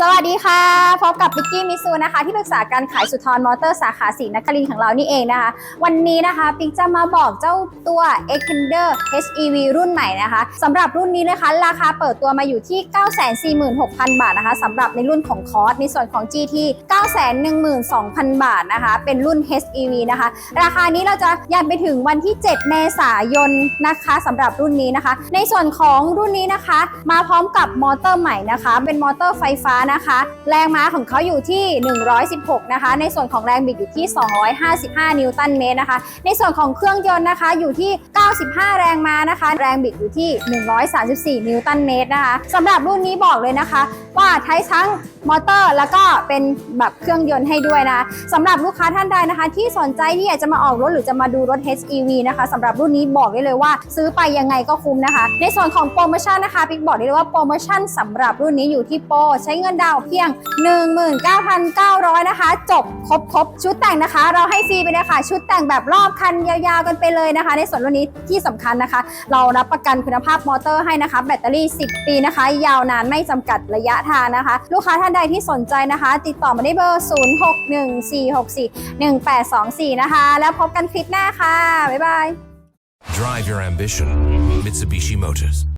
สวัสดีค่ะ พบกับปิกกี้มิซูนะคะ ที่ปรึกษาการขายสุทรมอเตอร์สาขาสีนครินของเรานี่เองนะคะ วันนี้นะคะปิกจะมาบอกเจ้าตัว e x t e n d e r HEV รุ่นใหม่นะคะสำหรับรุ่นนี้นะคะ ราคาเปิดตัวมาอยู่ที่ 946,000 บาทนะคะสำหรับในรุ่นของคอร์สในส่วนของ GT 912,000 บาทนะคะ เป็นรุ่น HEV นะคะ ราคานี้เราจะยันไปถึงวันที่ 7 เมษายนนะคะสำหรับรุ่นนี้นะคะ ในส่วนของรุ่นนี้นะคะ มาพร้อมกับมอเตอร์ใหม่นะคะ เป็นมอเตอร์ไฟฟ้านะคะ แรงม้าของเขาอยู่ที่ 116 นะคะ ในส่วนของแรงบิดอยู่ที่ 255 นิวตันเมตรนะคะ ในส่วนของเครื่องยนต์นะคะอยู่ที่ 95 แรงม้านะคะ แรงบิดอยู่ที่ 134 นิวตันเมตรนะคะสำหรับรุ่นนี้บอกเลยนะคะ ว่าใช้ทั้งมอเตอร์แล้วก็เป็นแบบเครื่องยนต์ให้ด้วยนะสำหรับลูกค้าท่านใดนะคะ ที่สนใจที่อยากจะมาออกรถหรือจะมาดูรถ HEV นะคะสำหรับรุ่นนี้บอกได้เลยว่า ซื้อไปยังไงก็คุ้มนะคะ ในส่วนของโปรโมชั่นนะคะปิ๊กบอกได้เลยว่าโปรโมชั่นสำหรับรุ่นนี้อยู่ที่โปรใช้เงินดาวเพียง 19,900 นะคะ จบครบครบชุดแต่งนะคะ เราให้ฟรีไปเลยค่ะ ชุดแต่งแบบรอบคันยาวๆกันไปเลยนะคะ ในส่วนรุ่นนี้ที่สำคัญนะคะ เรารับประกันคุณภาพมอเตอร์ให้นะคะ แบตเตอรี่ 10 ปีนะคะ ยาวนานไม่จำกัดระยะทางนะคะ ลูกค้าท่านใดที่สนใจนะคะ ติดต่อมาได้เบอร์ 0614641824 นะคะ แล้วพบกันคลิปหน้าค่ะบ๊ายบาย Drive your ambition. Mitsubishi Motors.